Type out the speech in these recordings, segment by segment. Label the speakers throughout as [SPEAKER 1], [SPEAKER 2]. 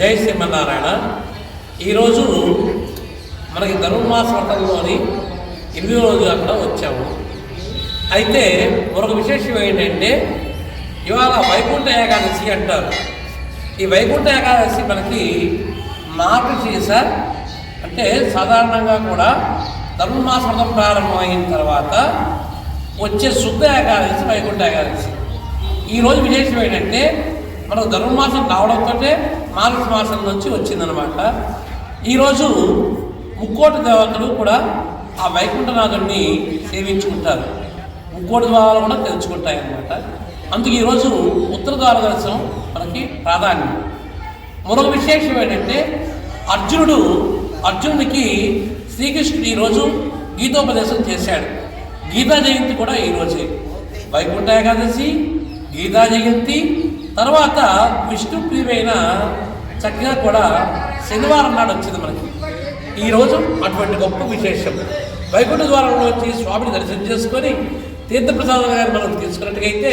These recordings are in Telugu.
[SPEAKER 1] జై శ్రీమన్నారాయణ. ఈరోజు మనకి ధనుర్మాస వ్రతంలోని ఎనిమిది రోజు అక్కడ వచ్చాము. అయితే మరొక విశేషం ఏంటంటే ఇవాళ వైకుంఠ ఏకాదశి అంటారు. ఈ వైకుంఠ ఏకాదశి మనకి మార్గశీర్ష అంటే సాధారణంగా కూడా ధనుర్మాస వ్రతం ప్రారంభమైన తర్వాత వచ్చే శుద్ధ ఏకాదశి వైకుంఠ ఏకాదశి. ఈరోజు విశేషం ఏంటంటే మనకు ధనుర్మాసం రావడంతో మార్గశ మాసం నుంచి వచ్చిందనమాట ఈరోజు ముక్కోటి దేవతలు కూడా ఆ వైకుంఠనాథుడిని సేవించుకుంటారు. ముక్కోటి ద్వారాలు కూడా తెలుసుకుంటాయి అన్నమాట అందుకు ఈరోజు ఉత్తర ద్వార దర్శనం మనకి ప్రాధాన్యం. మరొక విశేషం ఏంటంటే అర్జునుడు అర్జునుడికి శ్రీకృష్ణుడు ఈరోజు గీతోపదేశం చేశాడు. గీతా జయంతి కూడా ఈరోజే. వైకుంఠ ఏకాదశి గీతా జయంతి తర్వాత విష్ణు ప్రియమైన చక్కగా కూడా శనివారం నాడు వచ్చింది మనకి. ఈరోజు అటువంటి గొప్ప విశేషం. వైకుంఠ ద్వారంలో వచ్చి స్వామిని దర్శనం చేసుకొని తీర్థప్రసాదం గారు మనం తీసుకున్నట్టుగైతే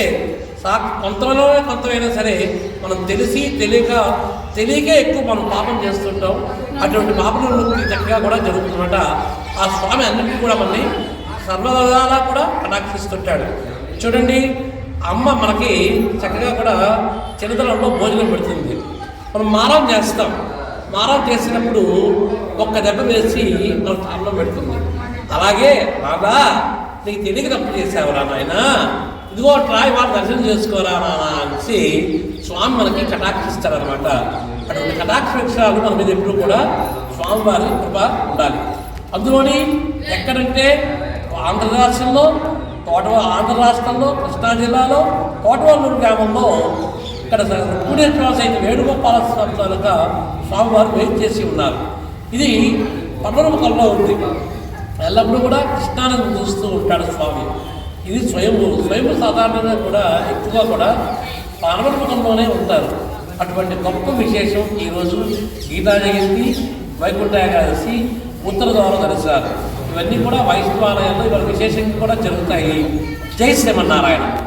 [SPEAKER 1] సా కొంతలో కొంతమైనా సరే మనం తెలిసి తెలియక తెలియకే ఎక్కువ మనం పాపం చేస్తుంటాం. అటువంటి పాపములకి చక్కగా కూడా జరుగుతుందన్నమాట. ఆ స్వామి అన్నింటినీ కూడా మనల్ని సర్వదాలా కూడా కటాక్షిస్తుంటాడు. చూడండి అమ్మ మనకి చక్కగా కూడా చిన్నతనంలో భోజనం పెడుతుంది. మనం మారం చేస్తాం. మారం చేసినప్పుడు ఒక్క దెబ్బ వేసి మన తాళలో పెడుతుంది. అలాగే బాబా నీకు తెలియక తప్పు చేసావురా నాయన. ఇదిగో ట్రాయ్ వాళ్ళు దర్శనం చేసుకోరా నాన్న అనేసి స్వామి మనకి కటాక్షిస్తారనమాట అటువంటి కటాక్ష మన మీద ఎప్పుడు కూడా స్వామివారి కృప ఉండాలి. అందులోని ఎక్కడంటే ఆంధ్ర రాష్ట్రంలో తోట ఆంధ్ర రాష్ట్రంలో కృష్ణా జిల్లాలో తోటవల్లూరు గ్రామంలో ఇక్కడ రుక్మిణేశ్వర సైతం వేణుగోపాల సంస్థలుగా స్వామివారు వెయిట్ చేసి ఉన్నారు. ఇది పర్వముఖంలో ఉంది. ఎల్లప్పుడూ కూడా కృష్ణానది చూస్తూ ఉంటాడు స్వామి. ఇది స్వయంభూ స్వయం సాధారణంగా కూడా ఎక్కువగా కూడా పర్వముఖంలోనే ఉంటారు. అటువంటి గొప్ప విశేషం ఈరోజు గీతా జయంతి వైకుంఠ ఏకాదశి ఉత్తర ద్వారా దర్శనాలు. ఇవన్నీ కూడా వైష్ణవాలయాల్లో ఇవాళ విశేషంగా కూడా జరుగుతాయి. జై శ్రీమన్నారాయణ.